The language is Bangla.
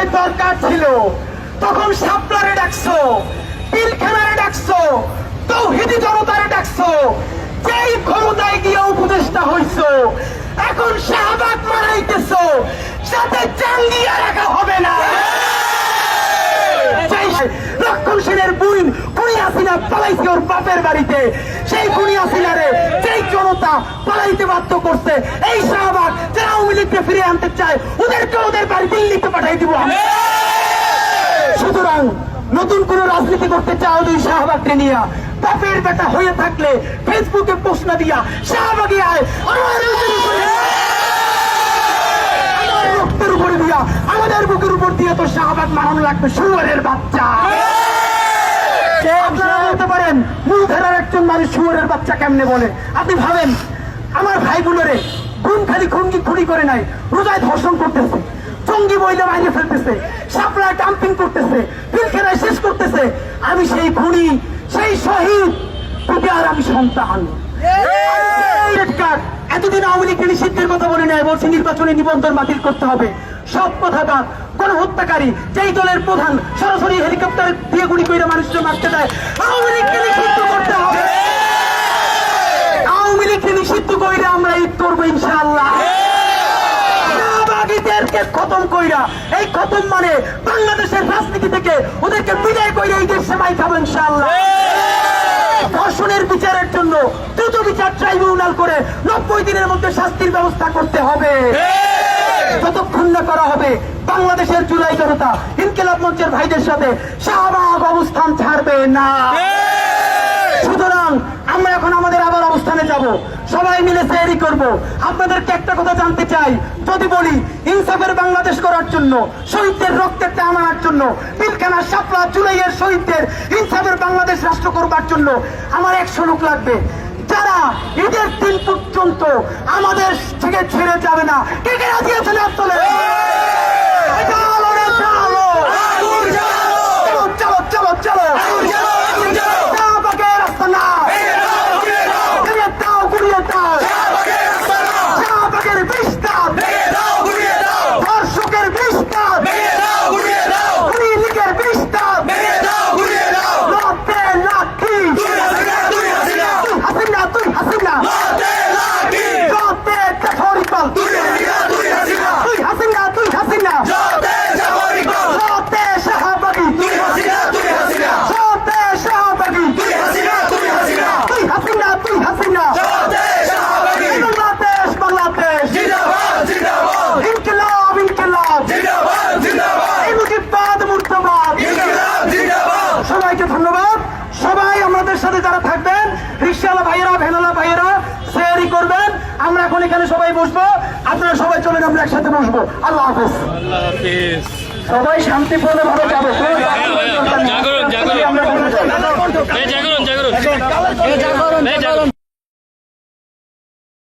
সময় দরকার ছিল। তখন সাপলারে ডাকছো পিলখানারে ডাকছো তৌহিদি জনতারে ডাকছো। যেই ক্ষমতায় গিয়ে উপদেষ্টা হইছো এখন শাহবাগ মারাইতেছো সাথে চাঙ্গিয়া রাখা হবে না। সেই লক্ষণ সেনের বুইন খুনি হাসিনা পালাইছে ওর বাপের বাড়িতে সেই খুনি হাসিনারে যেই জনতা পালাইতে বাধ্য করছে এই শাহবাগ আওয়ামী লীগকে ফিরে আনতে চায় ওদেরকে ওদের বাড়ি দিল্লিতে পাঠাই দিব সুতরাং নতুন কোন রাজনীতি করতে চাও দুই শাহবাগকে নিয়ে বাপের বেটা হয়ে থাকলে ফেসবুকে প্রশ্ন দিয়া শাহবাগে আয় আমার উপরে রক্তের উপরে দিয়া আমাদের বুকের উপর দিয়ে তো শাহবাগ মারানো লাগবে শুয়ারের বাচ্চা। আপনারা বলতে পারেন মূল মূলধারার একজন মানুষ শুয়ারের বাচ্চা কেমনে বলে? আপনি ভাবেন আমার ভাই খুন খালি খুনকি খুনি করে নাই রোজায় ধর্ষণ করতেছে জঙ্গি বইলে বাইরে ফেলতেছে সাপ্লাই ডাম্পিং করতেছে পিলখেরায় শেষ করতেছে। আমি সেই খুনি সেই শহীদ তোকে আর আমি সন্তান। এতদিন আওয়ামী লীগ নিষিদ্ধের কথা বলে নেয় বলছে নির্বাচনে নিবন্ধন বাতিল করতে হবে। সব কথা বাদ কোন হত্যাকারী যেই দলের প্রধান সরাসরি হেলিকপ্টার দিয়ে গুলি করে মানুষজন মারতে দেয় আওয়ামী লীগকে নিষিদ্ধ করতে হবে আওয়ামী লীগকে নিষিদ্ধ করে আমরা ঈদ করব ইনশাআল্লাহ শাহবাগীদেরকে খতম কইরা এই খতম মানে বাংলাদেশের রাজনীতি থেকে ওদেরকে বিদায় কইরা এই দেশ সেবাই খাব ইনশাআল্লাহ। ধর্ষণের বিচারের জন্য দ্রুত বিচার ট্রাইব্যুনাল করে নব্বই দিনের মধ্যে শাস্তির ব্যবস্থা করতে হবে। যতক্ষণ না করা হবে বাংলাদেশের জুলাই জনতা ইনকিলাব মঞ্চের ভাইদের সাথে শাহবাগ অবস্থান ছাড়বে না সুতরাং আমরা এখন আমাদের আবার অবস্থানে যাব সবাই মিলে তৈরি করব। আপনাদেরকে একটা কথা জানতে চাই। যদি বলি, ইনসাফের বাংলাদেশ করার জন্য, শহীদদের রক্তের টান আনার জন্য, পিলখানা সাপলা জুলাইয়ের শহীদদের ইনসাফের বাংলাদেশ রাষ্ট্র করবার জন্য আমার একশো লোক লাগবে। যারা ঈদের দিন পর্যন্ত আমাদের থেকে ছেড়ে যাবে না। কে কে রাজি আছেন? বসবো আপনারা সবাই চলে আমরা একসাথে বসবো আল্লাহ হাফেজ আল্লাহ হাফিজ সবাই শান্তিপূর্ণ ভাবে যাবে